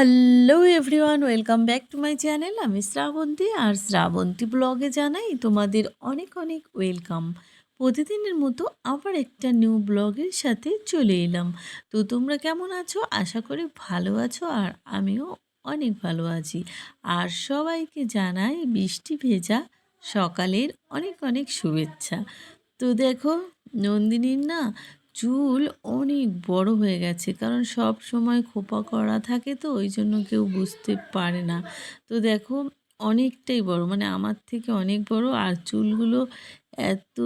Hello everyone welcome back to my channel আমি শ্রাবন্তী আর শ্রাবন্তী ব্লগে জানাই তোমাদের অনেক অনেক ওয়েলকাম প্রতিদিনের মতো আবার একটা নিউ ব্লগের সাথে চলে এলাম। তো তোমরা কেমন আছো? আশা করি ভালো আছো আর আমিও অনেক ভালো আছি। আর সবাইকে জানাই বৃষ্টি ভেজা সকালের অনেক অনেক শুভেচ্ছা। তো দেখো, নন্দিনীর না চুল অনেক বড় হয়ে গেছে, কারণ সব সময় খোপা করা থাকে তো, ওই জন্য কেউ বুঝতে পারে না। তো দেখো, অনেকটাই বড় মানে আমার থেকে অনেক বড়, আর চুলগুলো এত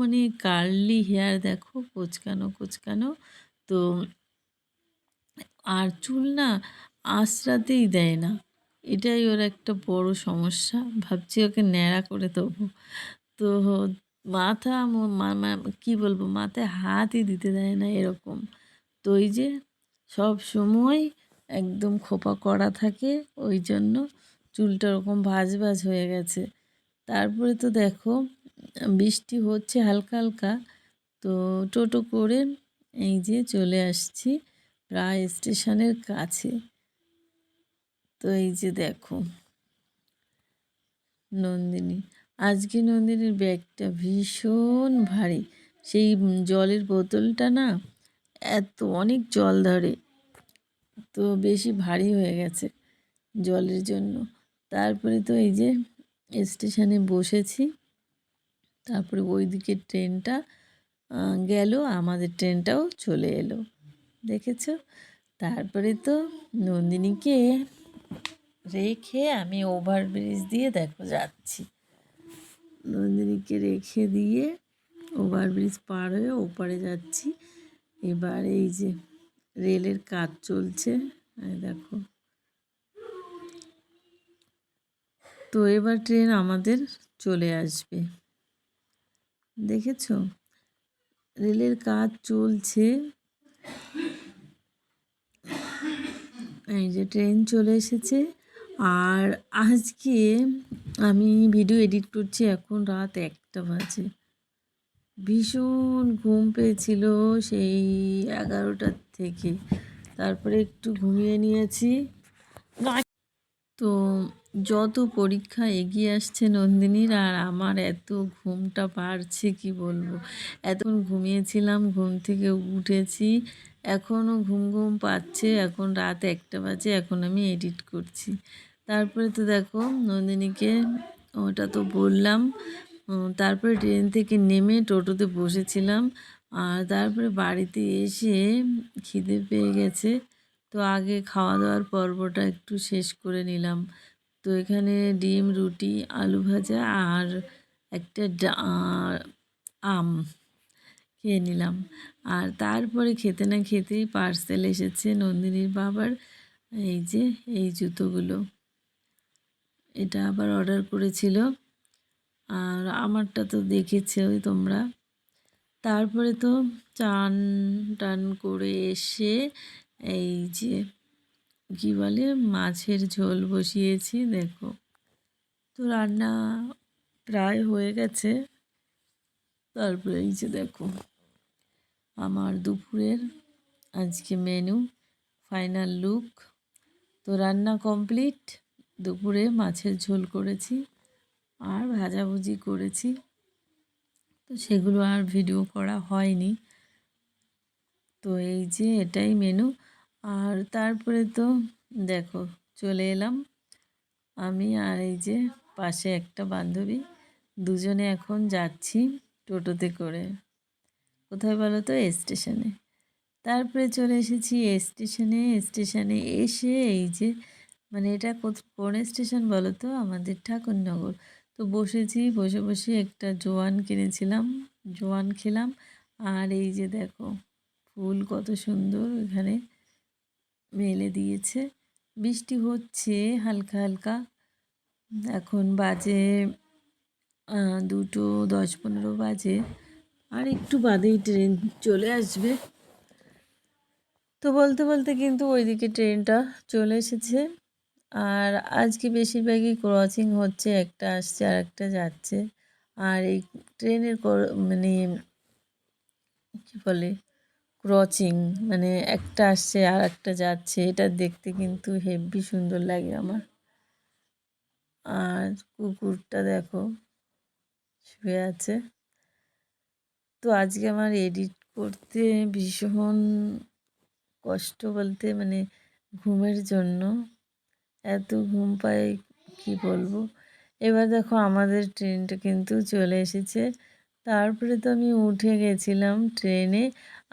মানে কার্লি হেয়ার দেখো, কোচকানো কোচকানো। তো আর চুল না আঁচড়াতেই দেয় না, এটাই ওর একটা বড় সমস্যা। ভাবছি ওকে ন্যাড়া করে দেবো। তো মাথা কি বলব, মাথায় হাতই দিতে দেয় না এরকম। তো ওই যে সব সময় একদম খোপা করা থাকে, ওই জন্য চুলটা ওরকম ভাজ ভাজ হয়ে গেছে। তারপরে তো দেখো, বৃষ্টি হচ্ছে হালকা হালকা, তো টোটো করে এই যে চলে আসছি প্রায় স্টেশনের কাছে। তো এই যে দেখো, নন্দিনী। আজকে নন্দিনীর ব্যাগটা ভীষণ ভারী। সেই জলের বোতলটা না এত অনেক জল ধরে, তো বেশি ভারী হয়ে গেছে জলের জন্য। তারপরে তো এই যে স্টেশনে বসেছি, তারপরে ওই দিকে ট্রেনটা গেল, আমাদের ট্রেনটাও চলে এলো, দেখেছ? তারপরে তো নন্দিনীকে রেখে আমি ওভারব্রিজ দিয়ে দেখো যাচ্ছি। নন্দিনীকে রেখে দিয়ে ওভারব্রিজ পার হয়ে ওপারে যাচ্ছি। এবার এই যে রেলের কাজ চলছে দেখো। তো এবার ট্রেন আমাদের চলে আসবে। দেখেছ? রেলের কাজ চলছে। এই যে ট্রেন চলে এসেছে। আর আজকে আমি ভিডিও এডিট করছি এখন রাত একটা বাজে। ভীষণ ঘুম পেয়েছিল সেই এগারোটার থেকে। তারপরে একটু ঘুমিয়ে নিয়েছি। তো যত পরীক্ষা এগিয়ে আসছে নন্দিনীর, আর আমার এত ঘুমটা পারছে কি বলব? এতক্ষণ ঘুমিয়েছিলাম, ঘুম থেকে উঠেছি এখনও ঘুম ঘুম পাচ্ছে, এখন রাত একটা বাজে, এখন আমি এডিট করছি। তারপরে তো দেখো নন্দিনীকে, ওটা তো বললাম তারপরে ট্রেন থেকে নেমে টোটোতে বসেছিলাম, আর তারপরে বাড়িতে এসে খিদে পেয়ে গেছে, তো আগে খাওয়া দাওয়ার পর্বটা একটু শেষ করে নিলাম। তো এখানে ডিম, রুটি, আলু ভাজা আর একটা আম খেয়ে নিলাম। আর তারপরে খেতে না খেতেই পার্সেল এসেছে নন্দিনীর বাবার, এই যে, এই জুতোগুলো। এটা আবার অর্ডার করেছিল। আর আমারটা তো দেখেছে ওই তোমরা। তারপরে তো চান টান করে এসে এই যে কী বলে, মাছের ঝোল বসিয়েছি, দেখো। তো রান্না প্রায় হয়ে গেছে। তারপরে এই যে দেখো, আমার দুপুরের আজকে মেনু ফাইনাল লুক তো রান্না কমপ্লিট দুপুরে মাছের ঝোল করেছি আর ভাজাভুজি করেছি। তো সেগুলো আর ভিডিও করা হয়নি। তো এই যে এটাই মেনু আর তারপরে তো দেখো, চলে এলাম। আমি আর এই যে পাশে একটা বান্ধবী, দুজনে এখন যাচ্ছি টোটোতে করে। কোথায় বলো তো? স্টেশনে তারপরে চলে এসেছি স্টেশনে স্টেশনে এসে এই যে মানে এটা কোন স্টেশন বলো তো আমাদের ঠাকুরনগর। তো বসেছি, বসে বসে একটা জোয়ান কিনেছিলাম, জোয়ান খেলাম। আর এই যে দেখো, ফুল কত সুন্দর এখানে মেলে দিয়েছে। বৃষ্টি হচ্ছে হালকা হালকা। এখন বাজে দুটো দশ পনেরো বাজে। আর একটু বাদেই ট্রেন চলে আসবে। তো বলতে বলতে কিন্তু ওইদিকে ট্রেনটা চলে এসেছে। আর আজকে বেশিরভাগই ক্রসিং হচ্ছে, একটা আসছে আর একটা যাচ্ছে। আর এই ট্রেনের মানে কী বলে ক্রচিং মানে একটা আসছে আর একটা যাচ্ছে, এটা দেখতে কিন্তু হেভি সুন্দর লাগে আমার। আর কুকুরটা দেখো, শুয়ে আছে। তো আজকে আমার এডিট করতে ভীষণ কষ্ট বলতে মানে ঘুমের জন্য। এত ঘুম পাই কি বলব? এবার দেখো আমাদের ট্রেনটা কিন্তু চলে এসেছে। তারপরে তো আমি উঠে গেছিলাম ট্রেনে।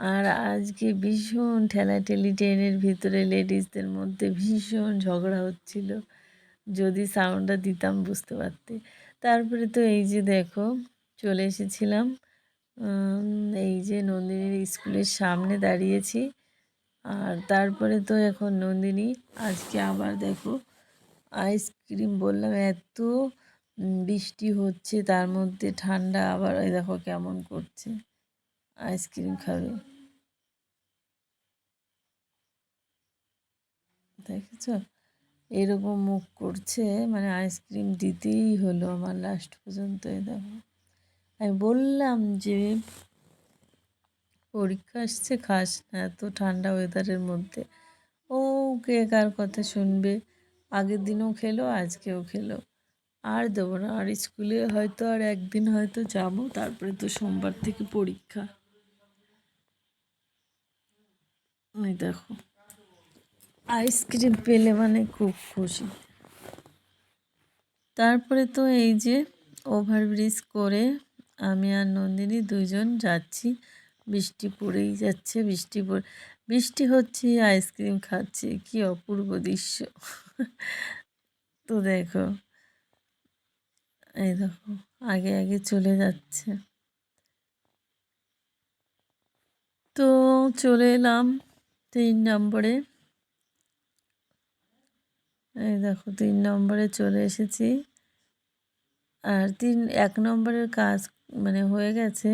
আর আজকে ভীষণ ঠেলাঠেলি ট্রেনের ভিতরে লেডিসদের মধ্যে ভীষণ ঝগড়া হচ্ছিল। যদি সাউন্ডটা দিতাম বুঝতে পারতে। তারপরে তো এই যে দেখো, চলে এসেছিলাম। এই যে নন্দিনীর স্কুলের সামনে দাঁড়িয়েছি। আর তারপরে তো এখন নন্দিনী, আজকে আবার দেখো আইসক্রিম বললাম, এত বৃষ্টি হচ্ছে, তার মধ্যে ঠান্ডা আবার ওই দেখো কেমন করছে, আইসক্রিম খাবে। দেখেছ? এরকম মুখ করছে মানে আইসক্রিম দিতেই হলো আমার লাস্ট পর্যন্ত দেখো। আমি বললাম যে পরীক্ষা আসছে, খাস না এত ঠান্ডা ওয়েদারের মধ্যে। ও কে কার কথা শুনবে? আগের দিনও খেলো, আজকেও খেলো। আর দেবো না, আর স্কুলে হয়তো আর একদিন হয়তো যাব, তারপরে তো সোমবার থেকে পরীক্ষা। দেখো আইসক্রিম পেলে মানে খুব খুশি। তারপরে তো এই যে ওভারব্রিজ করে আমি আর নন্দিনী দুজন যাচ্ছি। বৃষ্টি পড়েই যাচ্ছে বৃষ্টি পড়ে বৃষ্টি হচ্ছে, আইসক্রিম খাচ্ছে, কি অপূর্ব দৃশ্য। তো দেখো, এই দেখো, আগে আগে চলে যাচ্ছে। তো চলে এলাম তিন নম্বরে। এই দেখো, তিন নম্বরে চলে এসেছি। আর তিন, এক নম্বরের কাজ মানে হয়ে গেছে।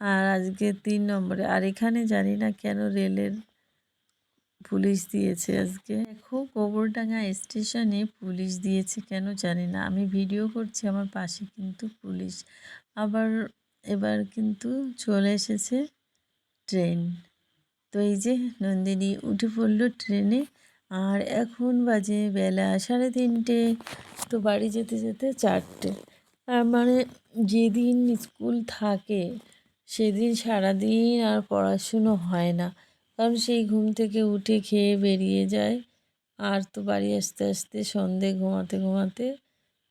আর আজকে তিন নম্বরে, আর এখানে জানি না কেন রেলের পুলিশ দিয়েছে আজকে। দেখো, গোবরডাঙ্গা স্টেশনে পুলিশ দিয়েছে কেন জানি না। আমি ভিডিও করছি আমার পাশে কিন্তু পুলিশ। আবার এবার কিন্তু চলে এসেছে ট্রেন। তো এই যে নন্দিনী উঠে পড়ল ট্রেনে, আর এখন বাজে বেলা সাড়ে তিনটে, তো বাড়ি যেতে যেতে চারটে। মানে যেদিন স্কুল থাকে সেদিন সারাদিন আর পড়াশুনো হয় না। কারণ সেই ঘুম থেকে উঠে খেয়ে বেরিয়ে যায়। আর তো বাড়ি আসতে আসতে সন্ধে ঘুমাতে ঘুমাতে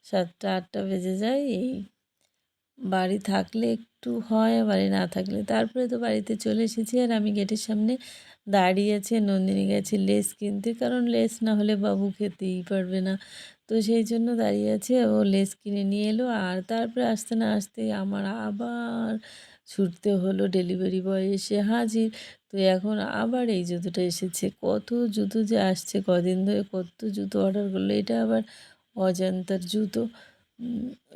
সাতটা, আটটা বেজে যায়। এই বাড়ি থাকলে একটু হয়, বাড়ি না থাকলে। তারপরে তো বাড়িতে চলে এসেছি আর আমি গেটের সামনে দাঁড়িয়ে আছে নন্দিনী গেছে লেস কিনতে। কারণ লেস না হলে বাবু খেতেই পারবে না। তো সেই জন্য দাঁড়িয়ে আছে ও লেস কিনে নিয়ে এলো। আর তারপরে আসতে না আসতে আমার আবার ছুটতে হলো ডেলিভারি বয় এসে হাজির। তো এখন আবার এই জুতোটা এসেছে। কত জুতো যে আসছে, কদিন ধরে কত জুতো অর্ডার করল, এটা আবার অজান্তার জুতো।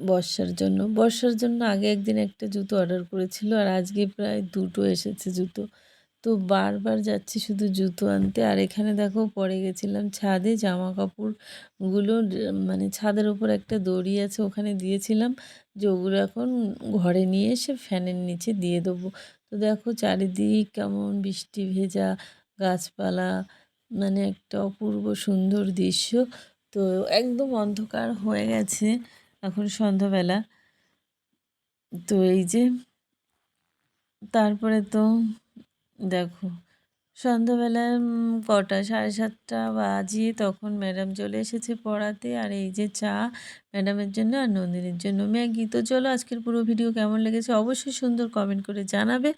বর্ষার জন্য। বর্ষার জন্য আগে একদিন একটা জুতো অর্ডার করেছিল আর আজকে প্রায় দুটো এসেছে জুতো। তো বারবার যাচ্ছি শুধু জুতো আনতে। আর এখানে দেখো পরে গেছিলাম ছাদে জামা কাপড়গুলো মানে ছাদের ওপর একটা দড়ি আছে ওখানে দিয়েছিলাম। যে ওগুলো এখন ঘরে নিয়ে এসে ফ্যানের নিচে দিয়ে দেবো। তো দেখো চারিদিক কেমন বৃষ্টি ভেজা, গাছপালা মানে একটা অপূর্ব সুন্দর দৃশ্য। তো একদম অন্ধকার হয়ে গেছে এখন সন্ধ্যাবেলা। তো এই যে, তারপরে তো দেখো সন্ধ্যাবেলা কটা? সাড়ে সাতটা বাজিয়ে তখন ম্যাডাম চলে এসেছে পড়াতে। আর এই যে চা, ম্যাডামের জন্য আর নন্দিনীর জন্য। ম্যাগি, তো চলো আজকের পুরো ভিডিও কেমন লেগেছে অবশ্যই সুন্দর কমেন্ট করে জানাবে।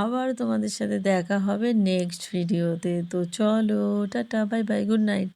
আবার তোমাদের সাথে দেখা হবে নেক্সট ভিডিওতে তো। চলো, tata bye bye good night